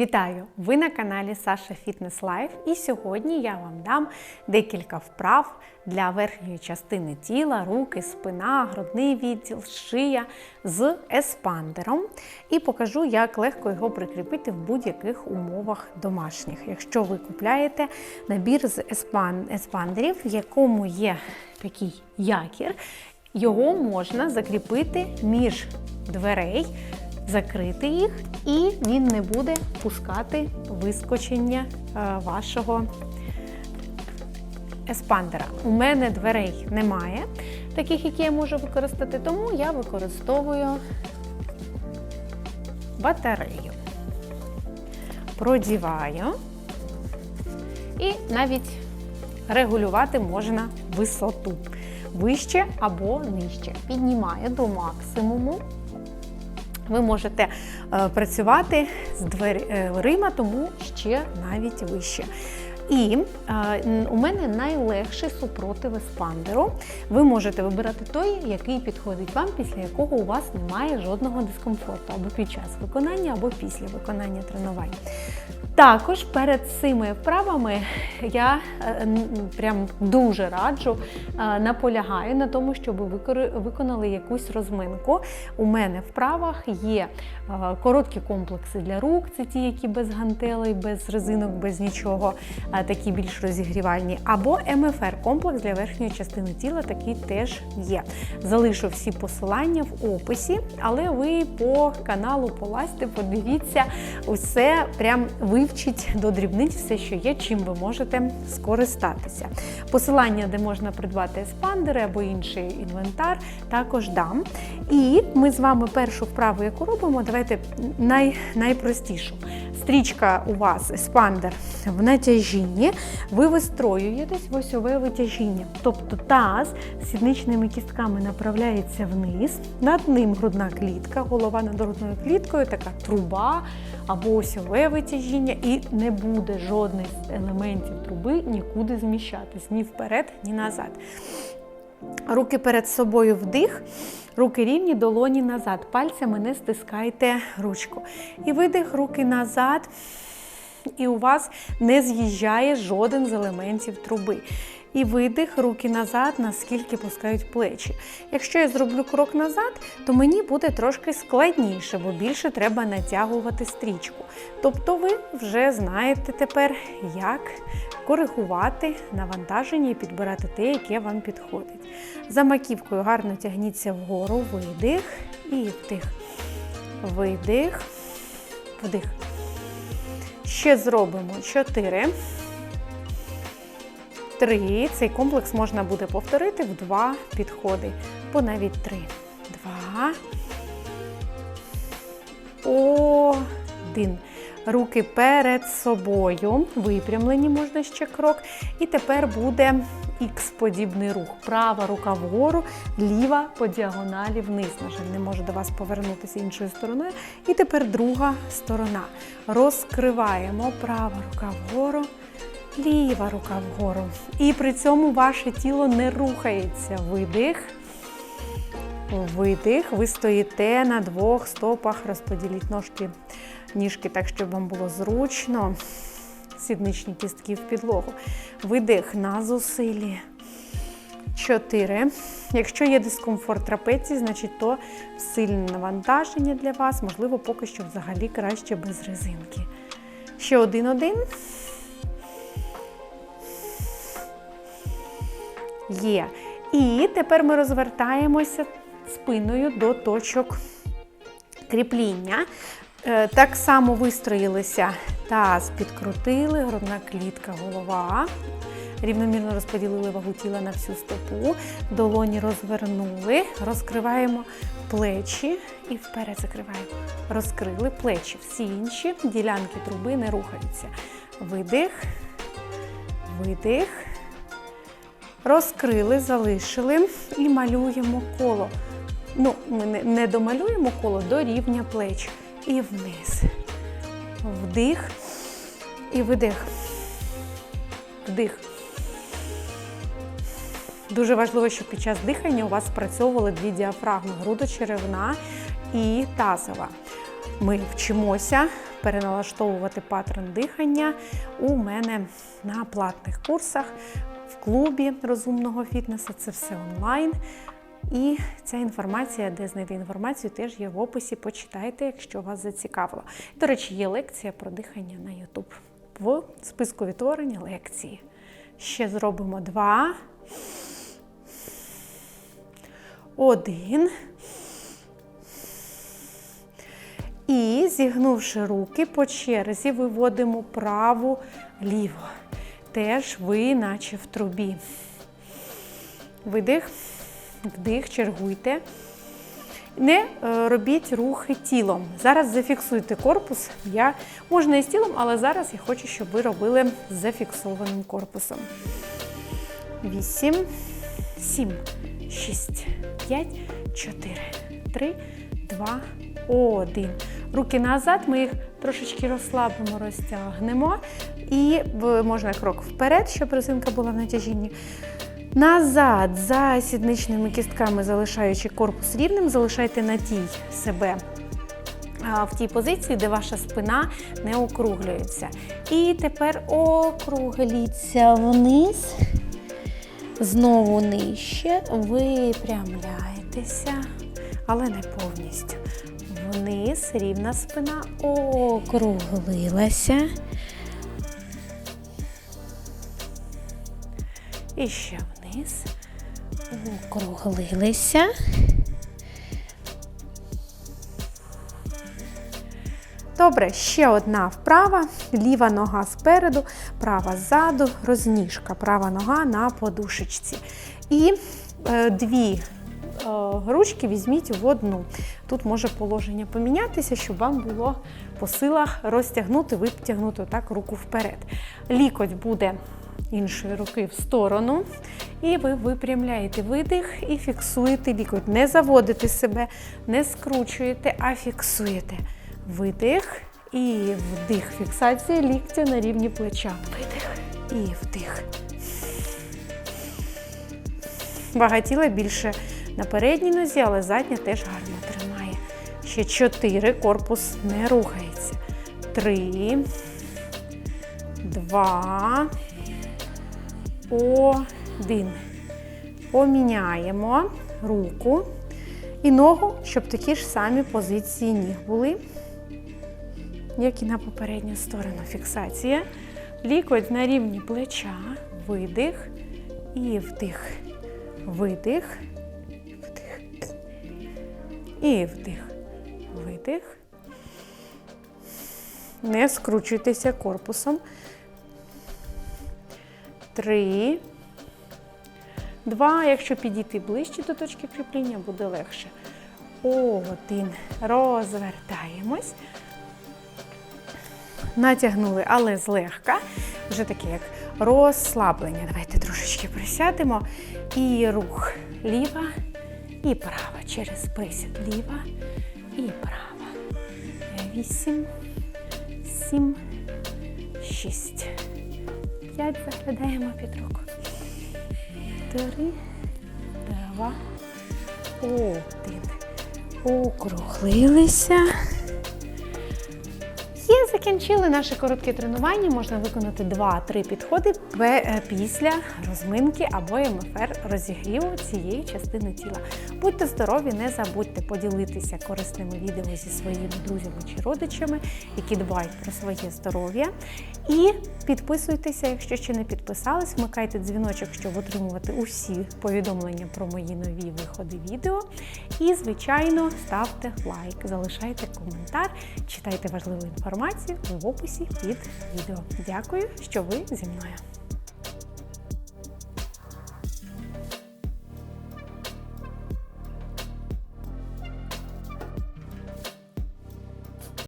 Вітаю! Ви на каналі Саша Фітнес Лайф і сьогодні я вам дам декілька вправ для верхньої частини тіла, руки, спина, грудний відділ, шия з еспандером. І покажу, як легко його прикріпити в будь-яких умовах домашніх. Якщо ви купляєте набір з еспан- еспандерів, в якому є такий якір, його можна закріпити між дверей закрити їх, і він не буде пускати вискочення е, вашого еспандера. У мене дверей немає, таких, які я можу використати, тому я використовую батарею. Продіваю і навіть регулювати можна висоту вище або нижче. Піднімаю до максимуму ви можете е, працювати з дверима, тому ще навіть вище. І е, у мене найлегший супротив еспандеру. Ви можете вибирати той, який підходить вам, після якого у вас немає жодного дискомфорту або під час виконання, або після виконання тренувань. Також перед цими вправами я е, прям дуже раджу, е, наполягаю на тому, щоб ви виконали якусь розминку. У мене вправах є е, короткі комплекси для рук, це ті, які без гантелей, без резинок, без нічого, такі більш розігрівальні. Або МФР комплекс для верхньої частини тіла, такий теж є. Залишу всі посилання в описі, але ви по каналу полазьте, подивіться, усе прям вивчіть до дрібниць все, що є, чим ви можете скористатися. Посилання, де можна придбати еспандери або інший інвентар, також дам. І ми з вами першу вправу, яку робимо, давайте най, найпростішу. Стрічка у вас еспандер в натяжінні, ви вистроюєтесь в осьове витяжіння. Тобто таз з сідничними кістками направляється вниз, над ним грудна клітка, голова над грудною кліткою, така труба або осьове витяжіння, і не буде жодних елементів труби нікуди зміщатись ні вперед, ні назад. Руки перед собою вдих, руки рівні, долоні назад. Пальцями не стискайте ручку. І видих, руки назад. І у вас не з'їжджає жоден з елементів труби. І видих, руки назад, наскільки пускають плечі. Якщо я зроблю крок назад, то мені буде трошки складніше, бо більше треба натягувати стрічку. Тобто ви вже знаєте тепер, як коригувати навантаження і підбирати те, яке вам підходить. За маківкою гарно тягніться вгору, видих і вдих. Видих, вдих. Ще зробимо 4. Три. Цей комплекс можна буде повторити в два підходи, або навіть три. Два. Один. Руки перед собою. Випрямлені можна ще крок. І тепер буде ікс-подібний рух. Права рука вгору, ліва по діагоналі вниз. На жаль, не можу до вас повернутися іншою стороною. І тепер друга сторона. Розкриваємо права рука вгору. Ліва рука вгору. І при цьому ваше тіло не рухається. Видих. Видих. Ви стоїте на двох стопах. Розподіліть ножки, ніжки так, щоб вам було зручно. Сідничні кістки в підлогу. Видих на зусиллі. Чотири. Якщо є дискомфорт трапеції, значить то сильне навантаження для вас. Можливо, поки що взагалі краще без резинки. Ще один-один. Є. І тепер ми розвертаємося спиною до точок кріпління. Е, Так само вистроїлися таз, підкрутили, грудна клітка, голова. Рівномірно розподілили вагу тіла на всю стопу, долоні розвернули, розкриваємо плечі і вперед закриваємо. Розкрили плечі. Всі інші ділянки труби не рухаються. Видих, видих. Розкрили, залишили і малюємо коло. Ну, ми не, домалюємо коло до рівня плеч. І вниз. Вдих і видих. Вдих. Дуже важливо, щоб під час дихання у вас спрацьовували дві діафрагми грудочеревна і тазова. Ми вчимося переналаштовувати паттерн дихання у мене на платних курсах клубі розумного фітнесу. Це все онлайн. І ця інформація, де знайти інформацію, теж є в описі. Почитайте, якщо вас зацікавило. До речі, є лекція про дихання на YouTube в списку відтворення лекції. Ще зробимо два. Один. І зігнувши руки по черзі, виводимо праву ліву. Теж ви, наче в трубі. Видих, вдих, чергуйте. Не е, робіть рухи тілом. Зараз зафіксуйте корпус. Я, можна і з тілом, але зараз я хочу, щоб ви робили з зафіксованим корпусом. Вісім, сім, шість, п'ять, чотири, три, два, один. Руки назад, ми їх трошечки розслабимо, розтягнемо. І можна крок вперед, щоб резинка була в натяжінні. Назад, за сідничними кістками, залишаючи корпус рівним, залишайте на тій себе в тій позиції, де ваша спина не округлюється. І тепер округліться вниз, знову нижче, випрямляйтеся, але не повністю. Вниз, рівна спина округлилася. І ще вниз. Округлилися. Добре, ще одна вправа, ліва нога спереду, права ззаду, розніжка, права нога на подушечці. І е, дві е, ручки візьміть в одну. Тут може положення помінятися, щоб вам було по силах розтягнути, витягнути так руку вперед. Лікоть буде іншої руки в сторону. І ви випрямляєте видих і фіксуєте лікоть. Не заводите себе, не скручуєте, а фіксуєте. Видих і вдих. Фіксація ліктя на рівні плеча. Видих і вдих. Вага тіла більше на передній нозі, але задня теж гарно тримає. Ще чотири. Корпус не рухається. Три. Два. Один. Поміняємо руку і ногу, щоб такі ж самі позиції ніг були, як і на попередню сторону. Фіксація. Лікоть на рівні плеча. Видих і вдих. Видих. Вдих. І вдих. Видих. Не скручуйтеся корпусом. Три. Два. Якщо підійти ближче до точки кріплення, буде легше. Один. Розвертаємось. Натягнули, але злегка. Вже таке як розслаблення. Давайте трошечки присядемо. І рух ліва і права. Через присід ліва і права. Вісім, сім, шість. П'ять. Заглядаємо під руку. Три, два, один. Округлилися. Закінчили наше коротке тренування. Можна виконати 2-3 підходи е, після розминки або МФР розігріву цієї частини тіла. Будьте здорові, не забудьте поділитися корисними відео зі своїми друзями чи родичами, які дбають про своє здоров'я. І підписуйтеся, якщо ще не підписались, вмикайте дзвіночок, щоб отримувати усі повідомлення про мої нові виходи відео. І, звичайно, ставте лайк, залишайте коментар, читайте важливу інформацію в описі під відео. Дякую, що ви зі мною.